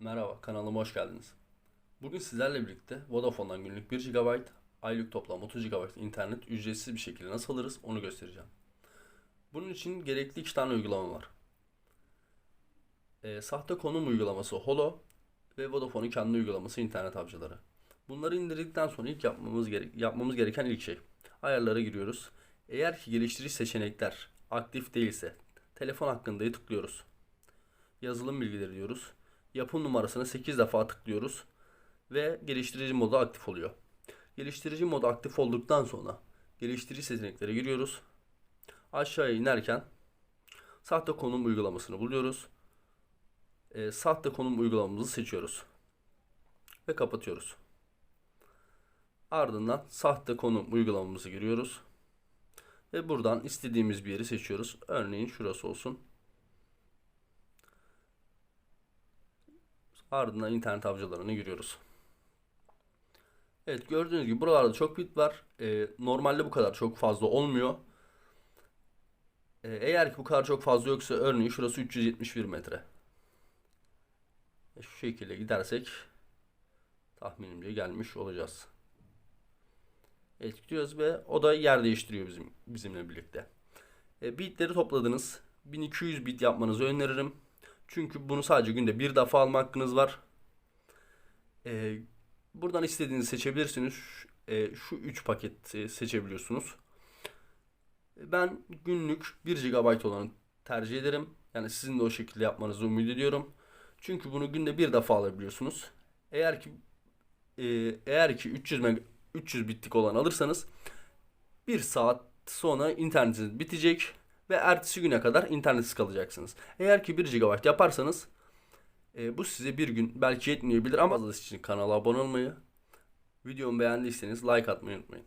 Merhaba, kanalıma hoş geldiniz. Bugün sizlerle birlikte Vodafone'dan günlük 1 GB, aylık toplam 30 GB internet ücretsiz bir şekilde nasıl alırız onu göstereceğim. Bunun için gerekli iki tane uygulama var. Ee, sahte konum uygulaması Holo ve Vodafone'un kendi uygulaması internet avcıları. Bunları indirdikten sonra ilk yapmamız, gere- yapmamız gereken ilk şey. Ayarlara giriyoruz. Eğer ki geliştirici seçenekler aktif değilse telefon hakkında'yı tıklıyoruz. Yazılım bilgileri diyoruz. Yapım numarasına 8 defa tıklıyoruz ve geliştirici modu aktif oluyor. Geliştirici modu aktif olduktan sonra geliştirici seçeneklere giriyoruz. Aşağıya inerken sahte konum uygulamasını buluyoruz. Ee, sahte konum uygulamamızı seçiyoruz ve kapatıyoruz. Ardından sahte konum uygulamamızı giriyoruz. Ve buradan istediğimiz bir yeri seçiyoruz. Örneğin şurası olsun. Ardından internet avcılarına giriyoruz. Evet gördüğünüz gibi buralarda çok bit var. Ee, normalde bu kadar çok fazla olmuyor. Ee, eğer ki bu kadar çok fazla yoksa örneğin şurası 371 metre. E, şu şekilde gidersek tahminimce gelmiş olacağız. Evet gidiyoruz ve o da yer değiştiriyor bizim bizimle birlikte. E, bitleri topladınız. 1200 bit yapmanızı öneririm. Çünkü bunu sadece günde bir defa alma hakkınız var. E, buradan istediğinizi seçebilirsiniz. Şu- E, şu 3 paketi seçebiliyorsunuz. Ben günlük 1 GB olanı tercih ederim. Yani sizin de o şekilde yapmanızı ümit ediyorum. Çünkü bunu günde bir defa alabiliyorsunuz. Eğer ki e, eğer ki 300 meg 300 bitlik olan alırsanız bir saat sonra internetiniz bitecek ve ertesi güne kadar internetsiz kalacaksınız. Eğer ki 1 GB yaparsanız e, bu size bir gün belki yetmeyebilir ama için kanala abone olmayı, videomu beğendiyseniz like atmayı unutmayın.